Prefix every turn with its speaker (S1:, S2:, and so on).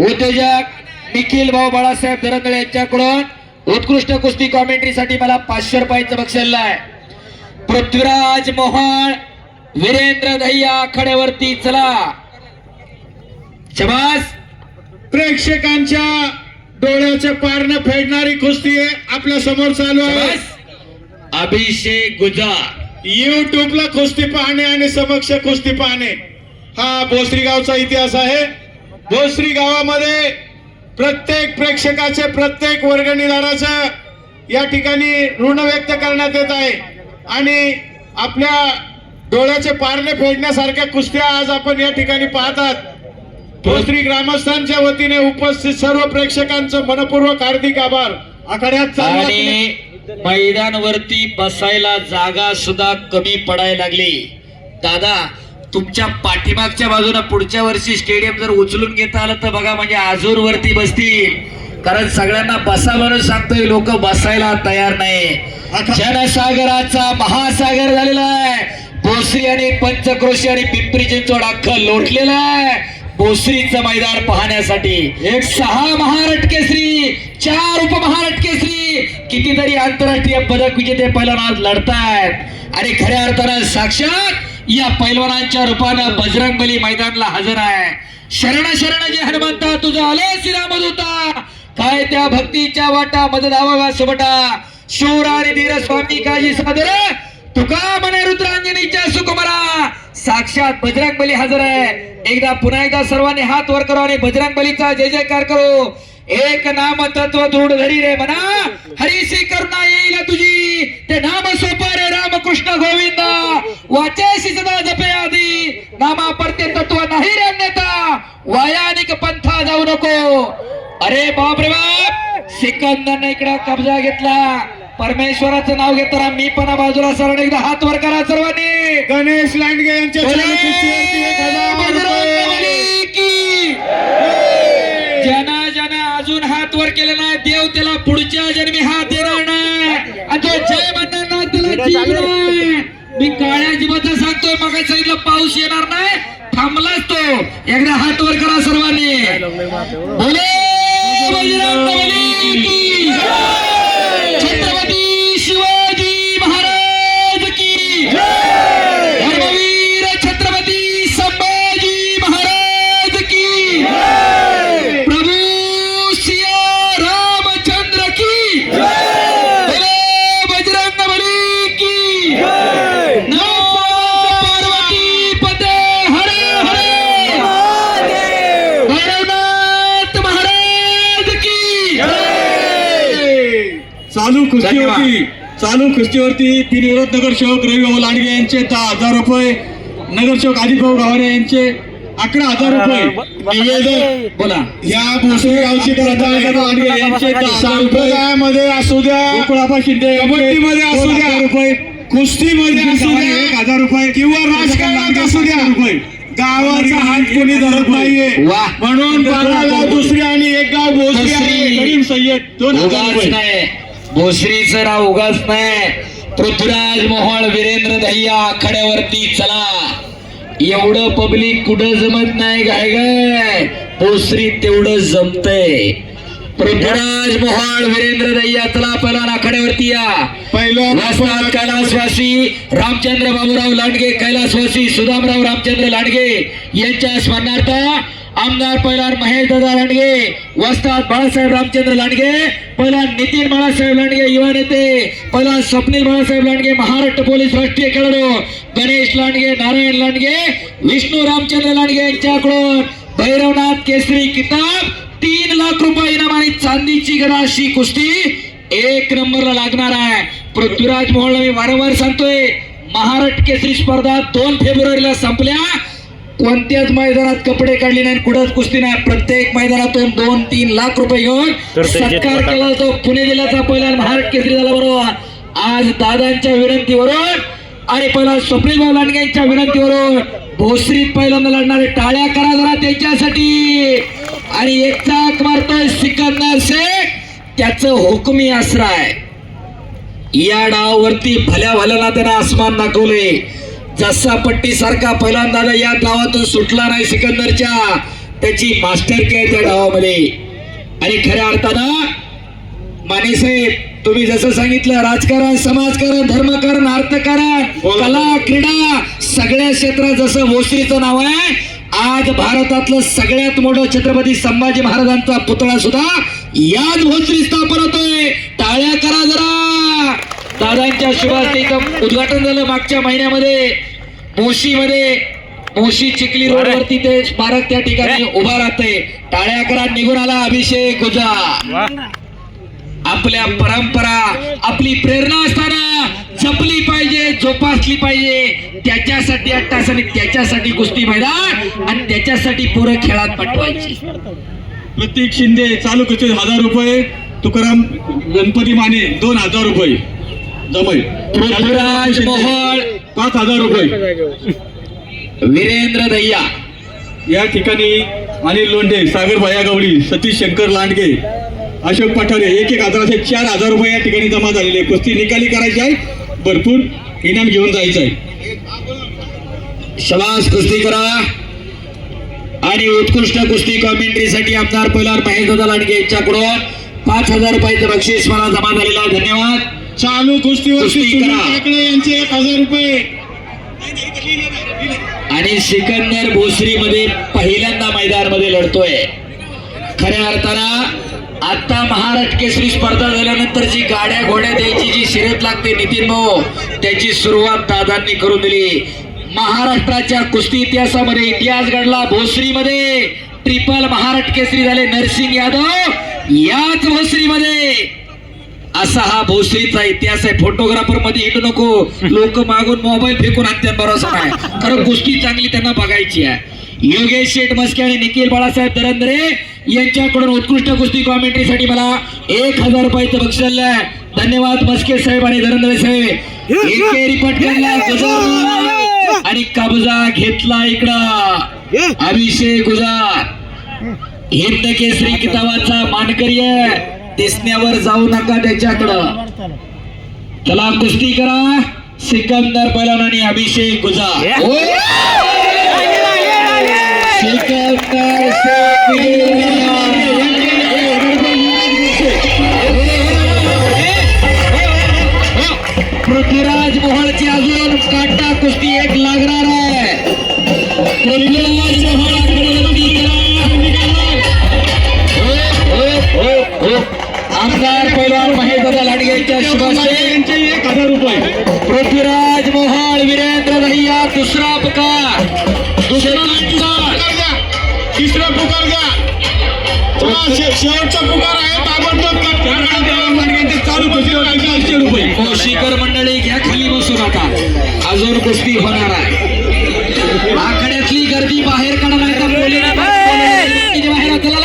S1: उद्योजक निखिल भाऊ बाळासाहेब दरंगळे यांच्याकडून उत्कृष्ट कुस्ती कॉमेंट्रीसाठी मला पाचशे रुपयाचं बक्षीस आहे. पृथ्वीराज मोहन वीरेंद्र दह्या आखाड्यावरती चला. शबास.
S2: प्रेक्षकांच्या डोळ्याचे पारणं फेडणारी कुस्ती आपल्यासमोर चालू आहे.
S1: अभिषेक गुजार
S2: युट्यूबला कुस्ती पाहणे आणि समक्ष कुस्ती पाहणे. हा भोसरी गावचा इतिहास आहे. भोसरी गावामध्ये प्रत्येक प्रेक्षकाचे प्रत्येक वर्गणीदाराचं या ठिकाणी ऋण व्यक्त करण्यात येत आहे. आणि आपल्या डोळ्याचे पारणे फेडण्यासारख्या कुस्त्या आज आपण या ठिकाणी पाहतात. भोसरी ग्रामस्थांच्या वतीने उपस्थित सर्व प्रेक्षकांचं मनपूर्वक हार्दिक आभार. आखाड्यात
S1: आणि मैदानवरती बसायला जागा सुद्धा कमी पडायला लागली. दादा तुमच्या पाठीमागच्या बाजूला पुढच्या वर्षी स्टेडियम जर उचलून घेता आलं तर बघा म्हणजे आजूर वरती बसतील. कारण सगळ्यांना बसा म्हणून सांगतोय लोक बसायला तयार नाही. जनसागराचा महासागर झालेला आहे. भोसरी आणि पंचक्रोशी आणि पिंपरी चिंचवड अख्खं लोटलेलं आहे. भोसरीचं मैदान पाहण्यासाठी. एक सहा महारट केसरी चार उपमहारट केसरी. कितीतरी आंतरराष्ट्रीय पदक विजेते आज लढतायत. आणि खऱ्या अर्थानं साक्षात या पैलवानांच्या रूपानं बजरंगबली मैदानला हजर आहे. शरण शरण जे हनुमंता तुझं आले श्रीरामदूता. काय त्या भक्तीच्या वाटा मद धावा सुबटा शूर आणि धीर स्वामी काजी सादर. तुका म्हणे रुद्रांजनीच्या सुकुमारा. साक्षात बजरंग बली हजर आहे. एकदा पुन्हा एकदा सर्वांनी हात वर करो आणि बजरंग बलीचा जय जयकार करो. एक नाम तत्व दृढ धरी रे म्हणा हरीशी करुणा येईल तुझी. ते नाम सोपारे राम. कृष्ण गोविंद वाचेसी सदा जपे आधी नामा परते तत्व नाही रे अन्यथा वायानिक पंथा जाऊ नको. अरे बाप रे बाप सिकंदरने इकडे कब्जा घेतला. परमेश्वराचं नाव घेताना मी पण बाजूला सरण एकदा हात वर करा सर्वांनी.
S2: गणेश लांडगे यांच्या
S1: ज्यानं ज्यानं अजून हात वर केला नाही देव त्याला पुढच्या जन्मी हात देणार नाही आणि तो जय म्हणणार नाही त्याला जीव नाही मी काळ्या जीवाचा सांगतोय मग सांगितलं पाऊस येणार नाही थांबलाच तो एकदा हात वर करा सर्वांनी. बोले
S2: चालू कुस्तीवरती. चालू कुस्तीवरती तीन विरोध नगरसेवक रविभाऊ लांडगे यांचे दहा हजार रुपये. नगरसेवक आदिभाऊ गव्हाणे यांचे अकरा हजार रुपये. निवेदन.
S1: बोला.
S2: या भोसरी गावची प्रधान लांडगे यांचे संप्रदायामध्ये असू द्या. गोकुळाबा शिंदे कबड्डीमध्ये असू द्या. रुपये. कुस्तीमध्ये असू द्या. एक हजार रुपये. किंवा राजकारणात असू द्या. रुपये. गावाचा हात कोणी धरत नाहीये. म्हणून दुसरी आणि एक गाव भोसरी. करीम सय्यद दोन हजार रुपये.
S1: भोसरीचं नाव उगाच नाही. पृथ्वीराज मोहळ वीरेंद्र दह्या आखाड्यावरती चला. एवढं पब्लिक कुठं जमत नाही काय काय भोसरी तेवढं जमतंय. पृथ्वीराज मोहळ वीरेंद्र दह्या चला पहिला आखाड्यावरती या.
S2: पहिलं
S1: कैलासवासी रामचंद्र बाबूराव लांडगे कैलासवासी सुदामराव रामचंद्र लांडगे यांच्या स्मरणार्थ आमदार पहिला महेश दादा लांडगे वस्ताद बाळासाहेब रामचंद्र लांडगे पहिला नितीन बाळासाहेब लांडगे युवा नेते पहिला स्वप्नील बाळासाहेब लांडगे महाराष्ट्र पोलीस राष्ट्रीय खेळाडू गणेश लांडगे नारायण लांडगे विष्णू रामचंद्र लांडगे यांच्याकडून भैरवनाथ केसरी किताब तीन लाख रुपये इनाम आणि चांदीची गदा अशी कुस्ती एक नंबरला लागणार आहे. पृथ्वीराज मोहनला मी वारंवार सांगतोय महाराष्ट्र केसरी स्पर्धा दोन फेब्रुवारीला संपल्या. कोणत्याच मैदानात कपडे काढले नाही कुठंच कुस्ती नाही. प्रत्येक मैदानातून दोन तीन लाख रुपये घेऊन सत्कार केला तो पुणे जिल्ह्याचा पहिला महाराष्ट्र केसरी झाला बरोबर. आज दादांच्या विनंतीवरून आणि पहिला स्वप्नील भाऊ लांडगे यांच्या विनंतीवरून भोसरीत पहिल्यांदा लढणारे टाळ्या करा जरा त्यांच्यासाठी. आणि एक चाक मारतोय सिकंदर शेख. त्याचं हुकमी आसरा आहे या डावावरती भल्या भल्याला त्यानं आसमान दाखवले जसा पट्टी सारखा पहिल्यांदा या गावातून सुटला नाही सिकंदरच्या. त्याची मास्टर आहे त्या गावामध्ये. आणि खऱ्या अर्थानं माने साहेब तुम्ही जसं सांगितलं राजकारण समाजकारण धर्मकारण अर्थकारण. कला क्रीडा सगळ्या क्षेत्रात जसं भोसरीचं नाव आहे आज भारतातलं सगळ्यात मोठं छत्रपती संभाजी महाराजांचा पुतळा सुद्धा याच भोसरी स्थापन होतोय. टाळ्या करा जरा. दादांच्या शुभास्ते इथं उद्घाटन झालं मागच्या महिन्यामध्ये. मोशीमध्ये मोशी चिखली रोड वरती ते स्मारक त्या ठिकाणी उभा राहते टाळ्या करा निघून आला अभिषेक गुजा आपल्या परंपरा आपली प्रेरणा असताना जपली पाहिजे जोपासली पाहिजे. त्याच्यासाठी अट्टास आणि त्याच्यासाठी कुस्ती मैदान आणि त्याच्यासाठी पोरं खेळात पाठवायची
S3: प्रतीक शिंदे चालू कसे हजार रुपये. तुकाराम गणपती माने दोन हजार रुपये. जमय
S1: पृथ्वीराज मोहोळ
S3: पाच हजार रुपये.
S1: वीरेंद्र दैया
S3: या ठिकाणी अनिल लोंढे सागर भाया गवळी सतीश शंकर लांडगे अशोक पठारे एक एक हजाराचे चार हजार रुपये या ठिकाणी जमा झालेले. कुस्ती निकाली करायची आहे. भरपूर इनाम घेऊन जायचं आहे.
S1: शबास कुस्ती करा. आणि उत्कृष्ट कुस्ती कॉमेंट्रीसाठी आमदार पहिला महेश दादा लांडगे यांच्याकडून पाच हजार रुपयाचं बक्षीस मला जमा झालेला. धन्यवाद.
S2: चालू कुस्तीवरती
S1: कुस्ती
S2: सुनील
S1: करा.
S2: काकडे यांचे एक हजार रुपये.
S1: आणि सिकंदर भोसरीमध्ये पहिल्यांदा मैदानामध्ये लढतोय. खऱ्या अर्थानं आता महाराष्ट्र केसरी स्पर्धा झाल्यानंतर जी गाड्या घोड्या द्यायची जी शर्यत लागते नितीन भाऊ त्याची सुरुवात दादांनी करून दिली. महाराष्ट्राच्या कुस्ती इतिहासामध्ये इतिहास घडला. भोसरीमध्ये ट्रिपल महाराष्ट्र केसरी झाले नरसिंग यादव. याच भोसरीमध्ये असा हा भोसरीचा इतिहास आहे. फोटोग्राफरमध्ये हिटू नको. लोक मागून मोबाईल फेकून भरोसा नाही. कारण कुस्ती चांगली त्यांना बघायची आहे. योगेश शेठ मस्के आणि निखिल बाळासाहेब दरंदरे यांच्याकडून उत्कृष्ट कुस्ती कॉमेंट्रीसाठी मला एक हजार रुपयाचं बक्षीस आहे धन्यवाद मस्के साहेब आणि दरंदरे साहेब. एकेरी पटकनला गुजर आणि कब्जा घेतला इकडं. अभिषेक गुजार हिंद केसरी किताबाचा मानकरी आहे. दिसण्यावर जाऊ नका त्याच्याकडं. चला कुस्ती करा. सिकंदर पैलवान आणि अभिषेक गुजार सिकंदर.
S2: शेवटचा आहे. ताबडतोब
S3: चालू कुस्ती ऐंशी रुपये.
S1: हो, कोशीकर मंडळी घ्या खाली बसून आता. अजून कुस्ती होणार आहे. आकड्यातली गर्दी बाहेर काढा नाही तर मुलीला